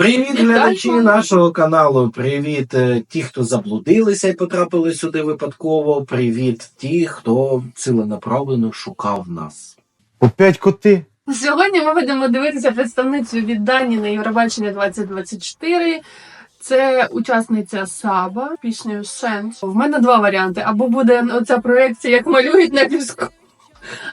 Привіт, глядачі нашого каналу. Привіт, е, ті, хто заблудилися і потрапили сюди випадково. Привіт, ті, хто ціленаправлено шукав нас. Опять коти. Сьогодні ми будемо дивитися представницю від Дані на Євробачення 2024. Це учасниця Саба піснею Сенс. В мене два варіанти: або буде оця проекція, як малюють на піску,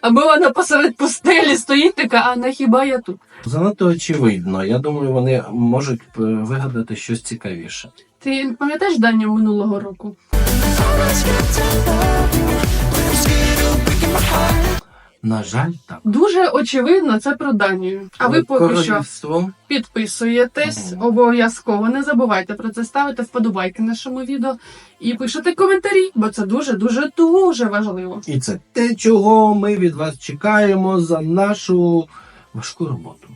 або вона посеред пустелі стоїть така, а на хіба я тут? Занадто очевидно. Я думаю, вони можуть е, вигадати щось цікавіше. Ти пам'ятаєш Даню минулого року? На жаль, так. Дуже очевидно, це про Данію. А ви поки що підписуєтесь, обов'язково не забувайте про це ставити вподобайки нашому відео і пишете коментарі, бо це дуже дуже дуже важливо. І це те, чого ми від вас чекаємо за нашу важку роботу.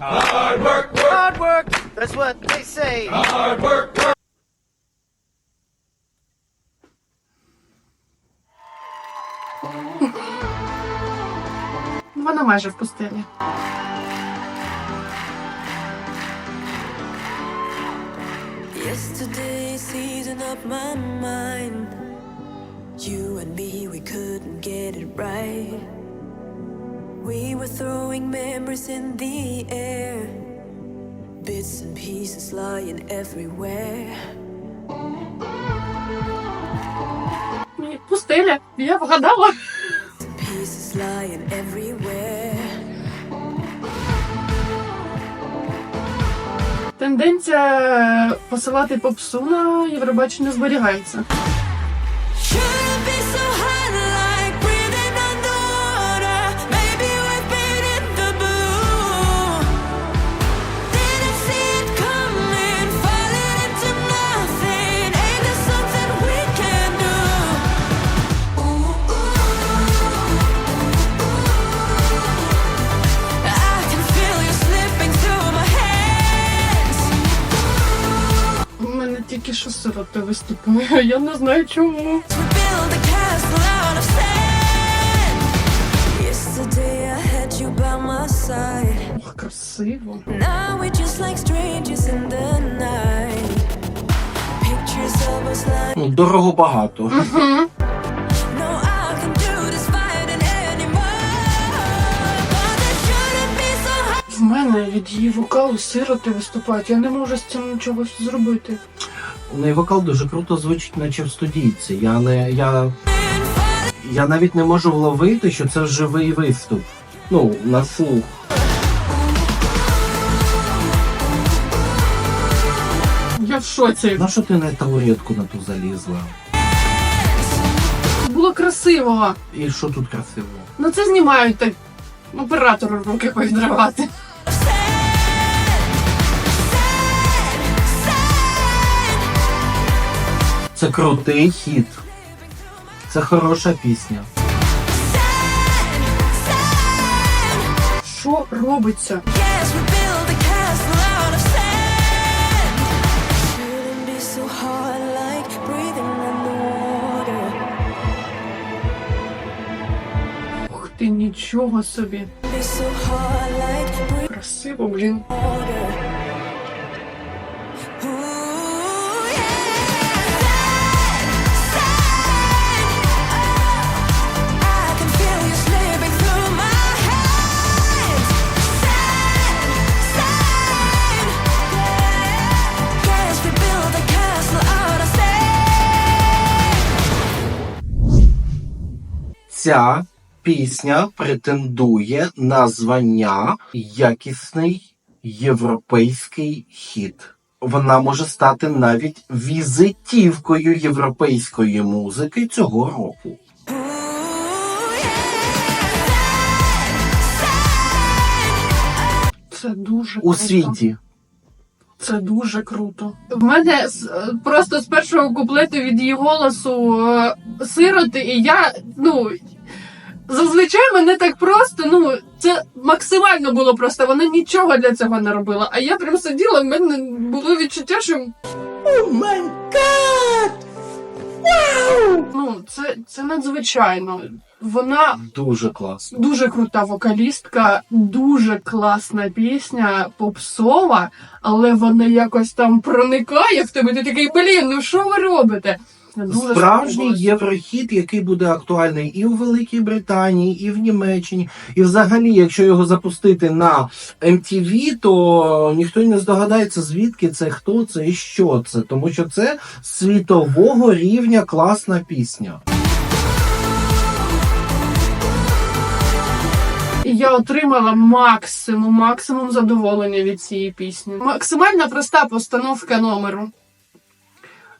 Hard work, that's what they say. Вона майже в пустелі. Yesterday season up my mind. You and me, we couldn't get it right. We were throwing memories in the air, bits and pieces lying everywhere. Ні, Пустеля, я вгадала. Pieces lying everywhere. Тенденція посилати попсу на Євробачення зберігається. Тільки що сироти виступили. Я не знаю чому. We build a castle out of від її вокалу сироти виступають. Я не можу з цим нічого зробити. У неї вокал дуже круто звучить, наче в студійці. Я не. Я, я навіть не можу вловити, що це живий виступ. Ну, на слух. Я в шоці. На що ти на табуретку на ту залізла? Було красиво. І що тут красиво? Ну це знімають так. Оператору руки повідривати. Це крутий хіт. Це хороша пісня. Що робиться? Ух ти, нічого собі. Красиво, блін. Ця пісня претендує на звання якісний європейський хіт. Вона може стати навіть візитівкою європейської музики цього року. Це дуже У круто. світі. Це дуже круто. В мене просто з першого куплету від її голосу е, сироти, і я ну. Зазвичай мене так просто, ну це максимально було просто. Вона нічого для цього не робила. А я прям сиділа, в мене було відчуття, що. О май гад! Ну, це, це надзвичайно. Вона Дуже класно. дуже крута вокалістка, дуже класна пісня, попсова, але вона якось там проникає в тебе. Ти такий, блін, ну що ви робите? Дуже Справжній єврохіт, який буде актуальний і у Великій Британії, і в Німеччині. І взагалі, якщо його запустити на MTV, то ніхто не здогадається, звідки це, хто це і що це. Тому що це світового рівня класна пісня. Я отримала максимум, максимум задоволення від цієї пісні. Максимально проста постановка номеру.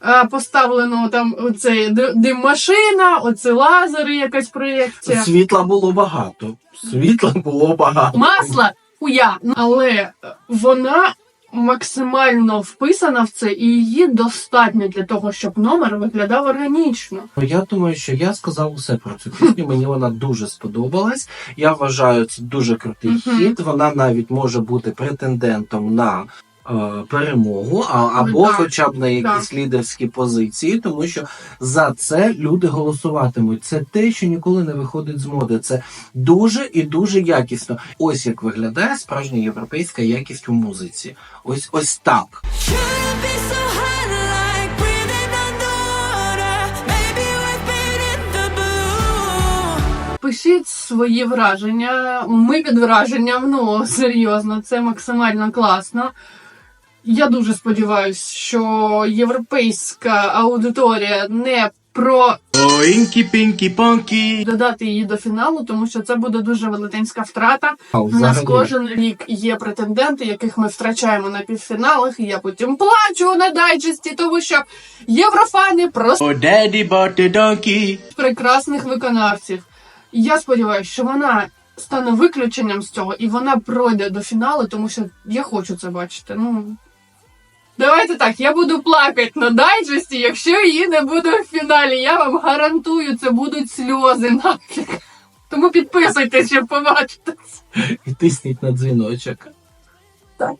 Е, Поставлено там оцей ди- дим-машина, оце лазери, якась проєкція. Світла було багато. Світла було багато. Масла хуя. Але е, вона максимально вписана в це, і її достатньо для того, щоб номер виглядав органічно. Я думаю, що я сказав усе про цю пісню. Мені вона дуже сподобалась. Я вважаю, це дуже крутий хіт. Вона навіть може бути претендентом на. Е, Перемогу, а, або Так, хоча б на якісь лідерські позиції, тому що за це люди голосуватимуть. Це те, що ніколи не виходить з моди. Це дуже і дуже якісно. Ось як виглядає справжня європейська якість у музиці. Ось ось так. Пишіть свої враження. Ми під враженням, ну серйозно, це максимально класно. Я дуже сподіваюся, що європейська аудиторія не про ponky. додати її до фіналу, тому що це буде дуже велетенська втрата. У нас кожен рік є претенденти, яких ми втрачаємо на півфіналах, і я потім плачу на дайджесті, тому що єврофани просто Oh, прекрасних виконавців. Я сподіваюся, що вона стане виключенням з цього, і вона пройде до фіналу, тому що я хочу це бачити. Ну давайте так, я буду плакати на дайджесті, якщо її не буде в фіналі. Я вам гарантую, це будуть сльози нафіг. Тому підписуйтесь, щоб побачитись. І тисніть на дзвіночок. Так.